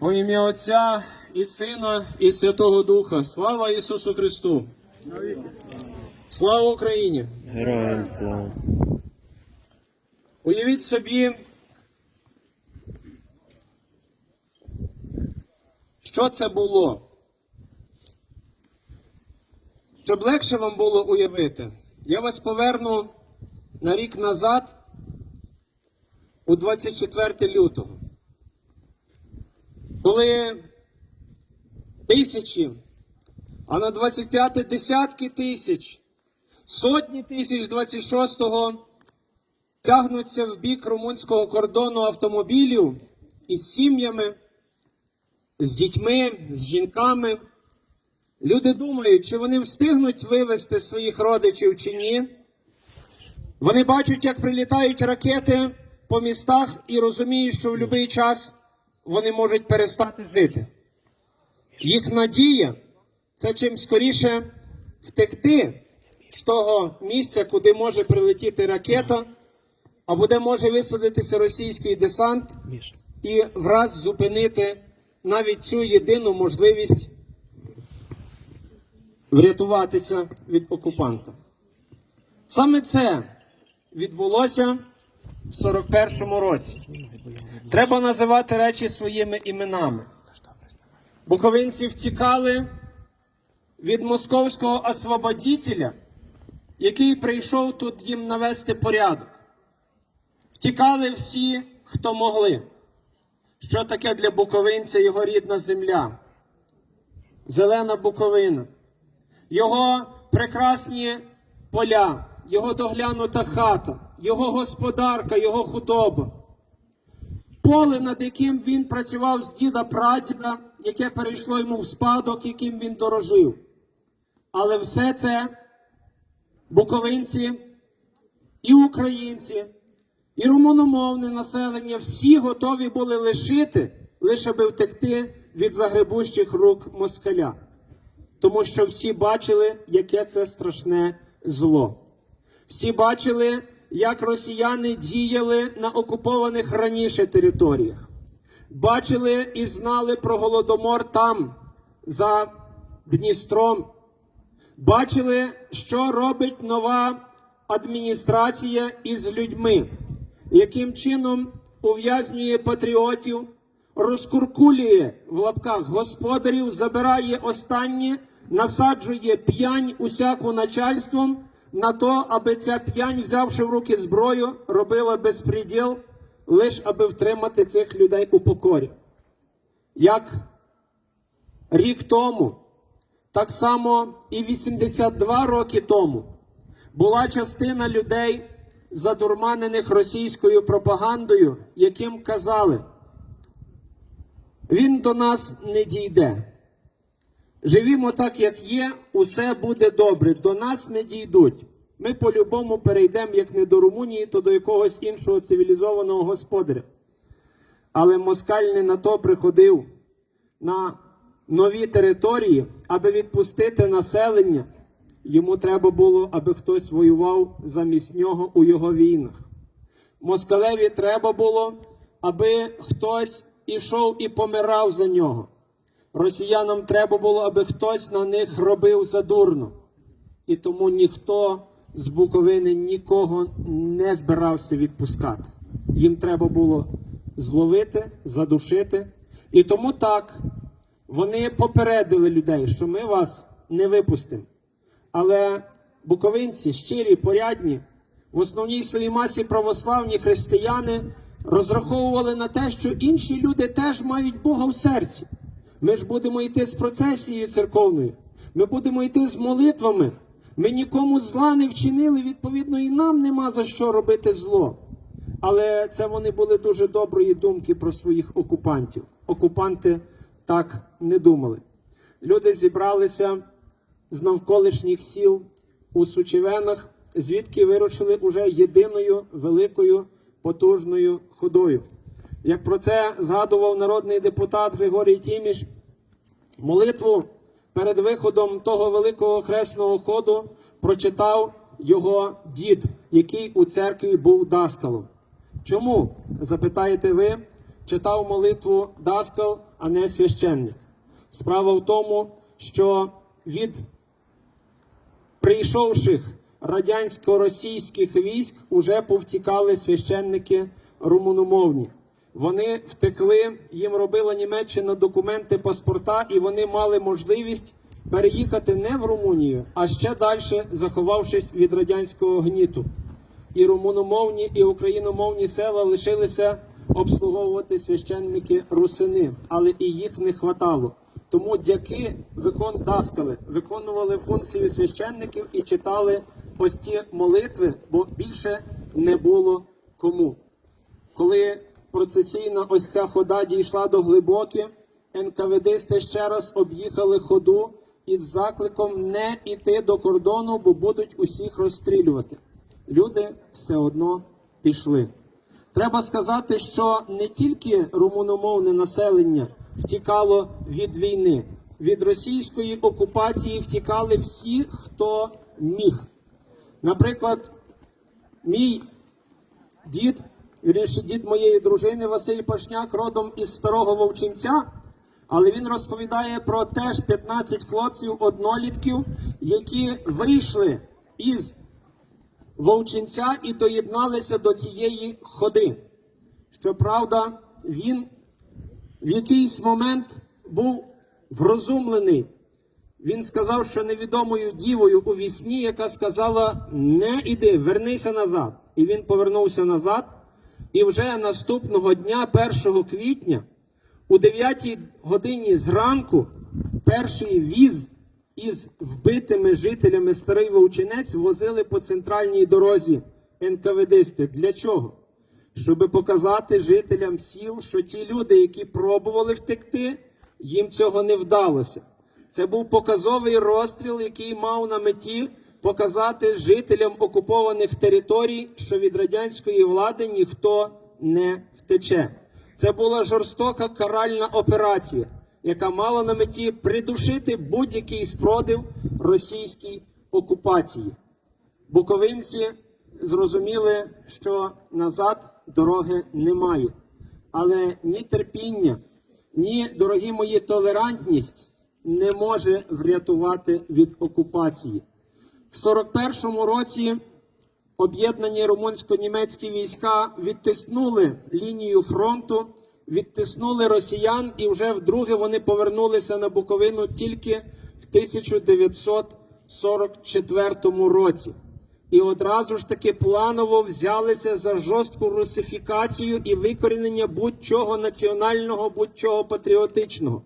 Во ім'я Отця і Сина, і Святого Духа. Слава Ісусу Христу! Слава Україні! Героям слава. Уявіть собі, що це було. Щоб легше вам було уявити, я вас поверну на рік назад, у 24 лютого, коли тисячі, а на 25 десятки тисяч, сотні тисяч 26-го тягнуться в бік румунського кордону автомобілів із сім'ями, з дітьми, з жінками. Люди думають, чи вони встигнуть вивезти своїх родичів чи ні. Вони бачать, як прилітають ракети по містах і розуміють, що в будь-який час вони можуть перестати жити. Їх надія це чим скоріше втекти з того місця, куди може прилетіти ракета, або де може висадитися російський десант і враз зупинити навіть цю єдину можливість врятуватися від окупанта. Саме це відбулося в 41-му році. Треба називати речі своїми іменами. Буковинці втікали від московського освободітеля, який прийшов тут їм навести порядок. Втікали всі, хто могли. Що таке для буковинця його рідна земля? Зелена Буковина, його прекрасні поля, його доглянута хата, його господарка, його худоба. Поле, над яким він працював з діда прадіда, яке перейшло йому в спадок, яким він дорожив. Але все це буковинці і українці, і румуномовне населення всі готові були лишити, лише би втекти від загребущих рук москаля. Тому що всі бачили, яке це страшне зло. Всі бачили, як росіяни діяли на окупованих раніше територіях. Бачили і знали про голодомор там, за Дністром. Бачили, що робить нова адміністрація із людьми, яким чином ув'язнює патріотів, розкуркулює в лапках господарів, забирає останнє, насаджує п'янь усяку начальством на то, аби ця п'янь, взявши в руки зброю, робила безпреділ, лише аби втримати цих людей у покорі. Як рік тому, так само і 82 роки тому була частина людей, задурманених російською пропагандою, яким казали, він до нас не дійде. Живімо так, як є, усе буде добре. До нас не дійдуть. Ми по-любому перейдемо, як не до Румунії, то до якогось іншого цивілізованого господаря. Але москаль не на то приходив на нові території, аби відпустити населення. Йому треба було, аби хтось воював замість нього у його війнах. Москалеві треба було, аби хтось ішов і помирав за нього. Росіянам треба було, аби хтось на них робив задурно. І тому ніхто з Буковини нікого не збирався відпускати. Їм треба було зловити, задушити. І тому так вони попередили людей, що ми вас не випустимо. Але буковинці щирі, порядні, в основній своїй масі православні християни розраховували на те, що інші люди теж мають Бога в серці. Ми ж будемо йти з процесією церковною, ми будемо йти з молитвами. Ми нікому зла не вчинили, відповідно, і нам нема за що робити зло. Але це вони були дуже доброї думки про своїх окупантів. Окупанти так не думали. Люди зібралися з навколишніх сіл у Сучевенах, звідки вирушили уже єдиною великою потужною ходою. Як про це згадував народний депутат Григорій Тіміш, молитву перед виходом того великого хресного ходу прочитав його дід, який у церкві був даскалом. Чому, запитаєте ви, читав молитву Даскал а не священник. Справа в тому, що від прийшовших радянсько-російських військ уже повтікали священники румуномовні. Вони втекли, їм робила Німеччина документи, паспорта, і вони мали можливість переїхати не в Румунію, а ще далі, заховавшись від радянського гніту. І румуномовні, і україномовні села лишилися обслуговувати священники русини, але і їх не хватало. Тому дяки викон даскали, виконували функцію священників і читали ось ті молитви, бо більше не було кому. Коли процесійна ось ця хода дійшла до глибоки, НКВДсти ще раз об'їхали ходу із закликом не йти до кордону, бо будуть усіх розстрілювати. Люди все одно пішли. Треба сказати, що не тільки румуномовне населення втікало від війни, від російської окупації втікали всі, хто міг. Наприклад, мій дід, вірніше, дід моєї дружини Василь Пашняк, родом із старого Вовчинця, але він розповідає про теж 15 хлопців однолітків, які вийшли із Вовчинця і доєдналися до цієї ходи. Щоправда, він в якийсь момент був врозумлений. Він сказав, що невідомою дівою у вісні, яка сказала: Не іди, вернися назад. І він повернувся назад. І вже наступного дня, 1 квітня, у 9 годині зранку, перший віз із вбитими жителями Старий Вовчинець возили по центральній дорозі НКВДсти. Для чого? Щоб показати жителям сіл, що ті люди, які пробували втекти, їм цього не вдалося. Це був показовий розстріл, який мав на меті показати жителям окупованих територій, що від радянської влади ніхто не втече. Це була жорстока каральна операція, яка мала на меті придушити будь-який спротив російській окупації. Буковинці зрозуміли, що назад дороги немає. Але ні терпіння, ні, дорогі мої, толерантність не може врятувати від окупації. В 41-му році об'єднані румунсько-німецькі війська відтиснули лінію фронту, відтиснули росіян, і вже вдруге вони повернулися на Буковину тільки в 1944 році. І одразу ж таки планово взялися за жорстку русифікацію і викорінення будь-чого національного, будь-чого патріотичного.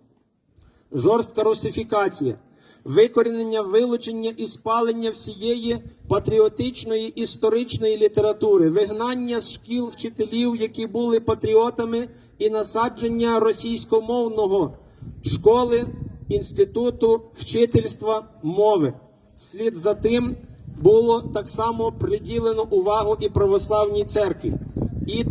Жорстка русифікація, викорінення, вилучення і спалення всієї патріотичної історичної літератури, вигнання з шкіл вчителів, які були патріотами, і насадження російськомовного школи, інституту, вчительства, мови. Вслід за тим було так само приділено увагу і православній церкві. І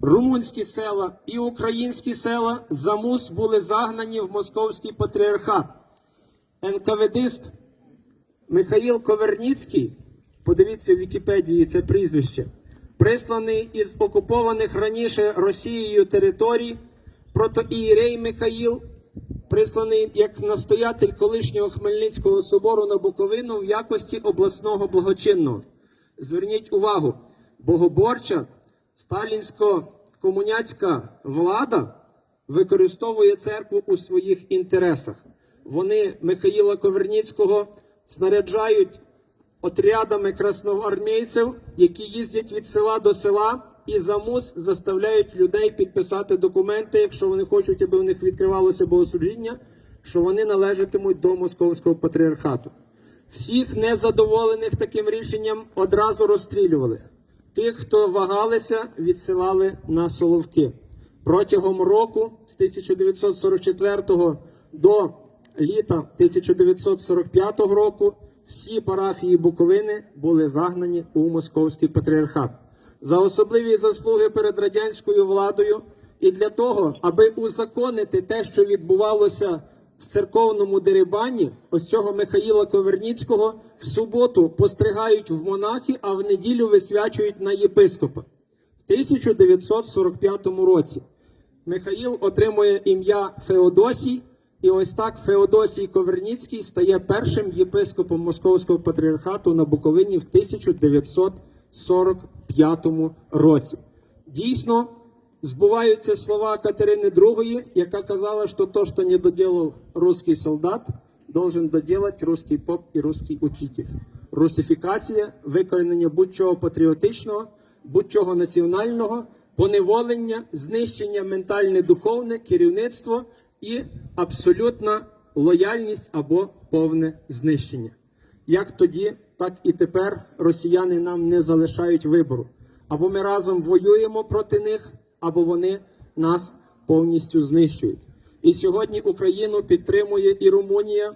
румунські села і українські села замус були загнані в московський патріархат. НКВДист Михаїл Коверніцький, подивіться в Вікіпедії це прізвище, присланий із окупованих раніше Росією територій, протоієрей Михаїл, присланий як настоятель колишнього Хмельницького собору на Буковину в якості обласного благочинного. Зверніть увагу, богоборча сталінсько-комуняцька влада використовує церкву у своїх інтересах. Вони Михаїла Коверніцького снаряджають отрядами красноармійців, які їздять від села до села і за мус заставляють людей підписати документи, якщо вони хочуть, аби в них відкривалося богослужіння, що вони належатимуть до московського патріархату. Всіх незадоволених таким рішенням одразу розстрілювали. Тих, хто вагалися, відсилали на Соловки. Протягом року з 1944 до літа 1945 року всі парафії Буковини були загнані у московський патріархат за особливі заслуги перед радянською владою і для того, аби узаконити те, що відбувалося в церковному дерибані, ось цього Михаїла Коверніцького в суботу постригають в монахи, а в неділю висвячують на єпископа в 1945 році. Михаїл отримує ім'я Феодосій, і ось так Феодосій Коверніцький стає першим єпископом Московського патріархату на Буковині в 1945 році. Дійсно, збуваються слова Катерини II, яка казала, що то, що не доділав русський солдат, должен доделать русський поп і русський учитель. Русифікація, викоренення будь-чого патріотичного, будь-чого національного, поневолення, знищення ментальне духовне, керівництво і абсолютна лояльність або повне знищення. Як тоді, так і тепер росіяни нам не залишають вибору. Або ми разом воюємо проти них, або вони нас повністю знищують. І сьогодні Україну підтримує і Румунія,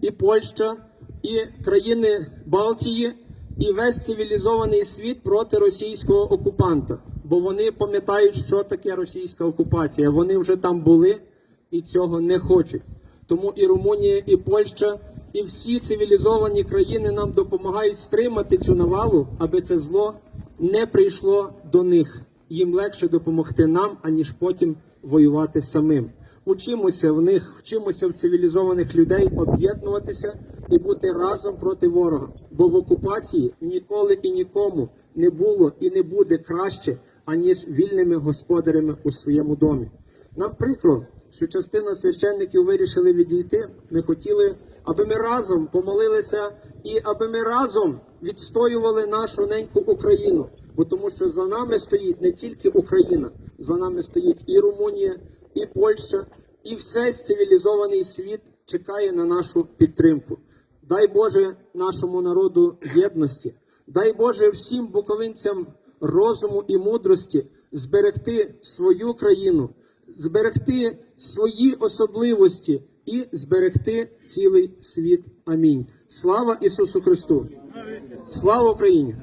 і Польща, і країни Балтії, і весь цивілізований світ проти російського окупанта. Бо вони пам'ятають, що таке російська окупація. Вони вже там були і цього не хочуть. Тому і Румунія, і Польща, і всі цивілізовані країни нам допомагають стримати цю навалу, аби це зло не прийшло до них. Їм легше допомогти нам, аніж потім воювати самим. Учимося в них, вчимося в цивілізованих людей об'єднуватися і бути разом проти ворога. Бо в окупації ніколи і нікому не було і не буде краще, аніж вільними господарями у своєму домі. Нам прикро, що частина священників вирішили відійти. Ми хотіли, аби ми разом помолилися і аби ми разом відстоювали нашу неньку Україну. Бо тому, що за нами стоїть не тільки Україна, за нами стоїть і Румунія, і Польща, і весь цивілізований світ чекає на нашу підтримку. Дай Боже нашому народу єдності, дай Боже всім буковинцям розуму і мудрості зберегти свою країну, зберегти свої особливості і зберегти цілий світ. Амінь. Слава Ісусу Христу! Слава Україні!